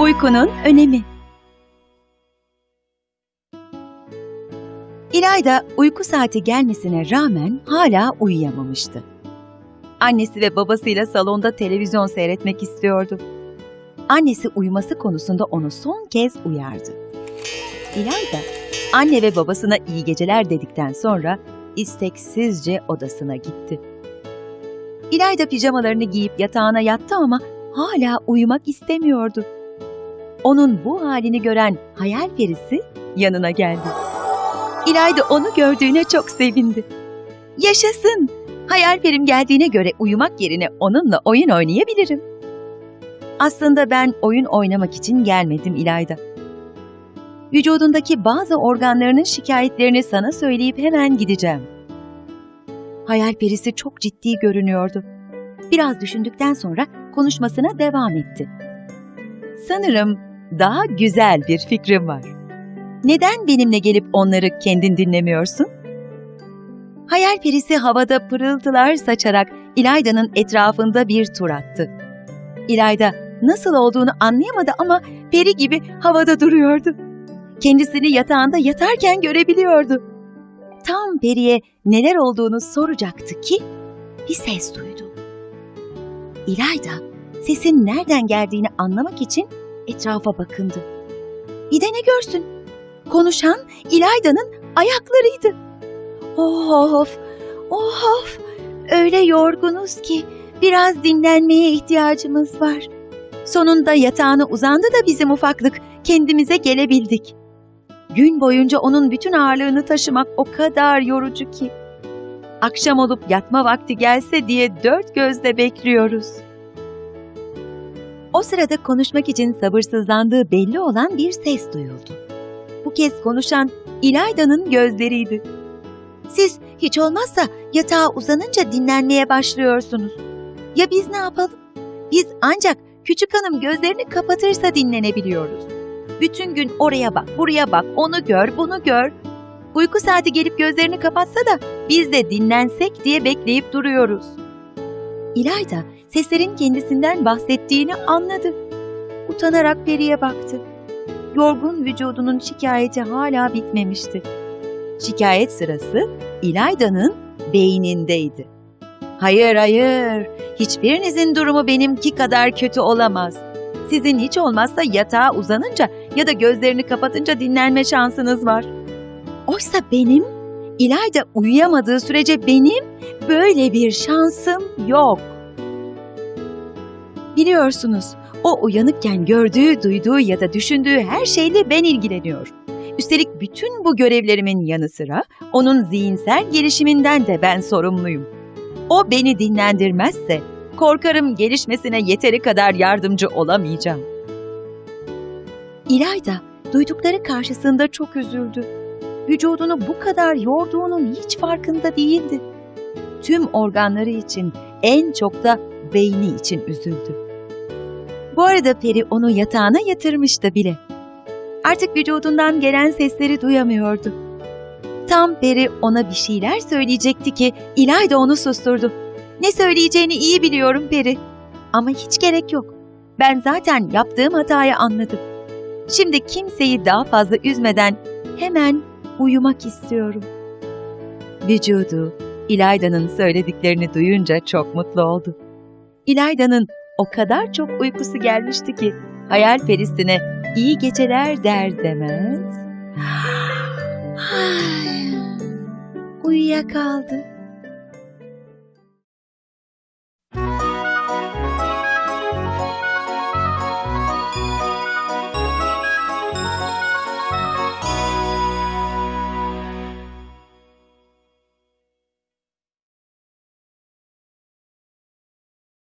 Uykunun önemi. İlayda uyku saati gelmesine rağmen hala uyuyamamıştı. Annesi ve babasıyla salonda televizyon seyretmek istiyordu. Annesi uyuması konusunda onu son kez uyardı. İlayda, anne ve babasına iyi geceler dedikten sonra isteksizce odasına gitti. İlayda pijamalarını giyip yatağına yattı ama hala uyumak istemiyordu. Onun bu halini gören hayal perisi yanına geldi. İlayda onu gördüğüne çok sevindi. Yaşasın! Hayal perim geldiğine göre uyumak yerine onunla oyun oynayabilirim. Aslında ben oyun oynamak için gelmedim İlayda. Vücudundaki bazı organlarının şikayetlerini sana söyleyip hemen gideceğim. Hayal perisi çok ciddi görünüyordu. Biraz düşündükten sonra konuşmasına devam etti. Sanırım daha güzel bir fikrim var. Neden benimle gelip onları kendin dinlemiyorsun? Hayal perisi havada pırıltılar saçarak İlayda'nın etrafında bir tur attı. İlayda nasıl olduğunu anlayamadı ama peri gibi havada duruyordu. Kendisini yatağında yatarken görebiliyordu. Tam periye neler olduğunu soracaktı ki bir ses duydu. İlayda sesin nereden geldiğini anlamak için etrafa bakındı. Bir de ne görsün? Konuşan İlayda'nın ayaklarıydı. Of, of, öyle yorgunuz ki biraz dinlenmeye ihtiyacımız var. Sonunda yatağına uzandı da bizim ufaklık kendimize gelebildik. Gün boyunca onun bütün ağırlığını taşımak o kadar yorucu ki. Akşam olup yatma vakti gelse diye dört gözle bekliyoruz. O sırada konuşmak için sabırsızlandığı belli olan bir ses duyuldu. Bu kez konuşan İlayda'nın gözleriydi. Siz hiç olmazsa yatağa uzanınca dinlenmeye başlıyorsunuz. Ya biz ne yapalım? Biz ancak küçük hanım gözlerini kapatırsa dinlenebiliyoruz. Bütün gün oraya bak, buraya bak, onu gör, bunu gör. Uyku saati gelip gözlerini kapatsa da biz de dinlensek diye bekleyip duruyoruz. İlayda seslerin kendisinden bahsettiğini anladı. Utanarak Peri'ye baktı. Yorgun vücudunun şikayeti hala bitmemişti. Şikayet sırası İlayda'nın beynindeydi. Hayır hayır, hiçbirinizin durumu benimki kadar kötü olamaz. Sizin hiç olmazsa yatağa uzanınca ya da gözlerini kapatınca dinlenme şansınız var. Oysa benim, İlayda uyuyamadığı sürece benim böyle bir şansım yok. Biliyorsunuz, o uyanıkken gördüğü, duyduğu ya da düşündüğü her şeyle ben ilgileniyorum. Üstelik bütün bu görevlerimin yanı sıra onun zihinsel gelişiminden de ben sorumluyum. O beni dinlendirmezse korkarım gelişmesine yeteri kadar yardımcı olamayacağım. İlayda duydukları karşısında çok üzüldü. Vücudunu bu kadar yorduğunun hiç farkında değildi. Tüm organları için en çok da beyni için üzüldü. Bu arada Peri onu yatağına yatırmıştı bile. Artık vücudundan gelen sesleri duyamıyordu. Tam Peri ona bir şeyler söyleyecekti ki İlayda onu susturdu. Ne söyleyeceğini iyi biliyorum Peri. Ama hiç gerek yok. Ben zaten yaptığım hatayı anladım. Şimdi kimseyi daha fazla üzmeden hemen uyumak istiyorum. Vücudu İlayda'nın söylediklerini duyunca çok mutlu oldu. İlayda'nın o kadar çok uykusu gelmişti ki hayal perisine iyi geceler der demez. Uyuyakaldı.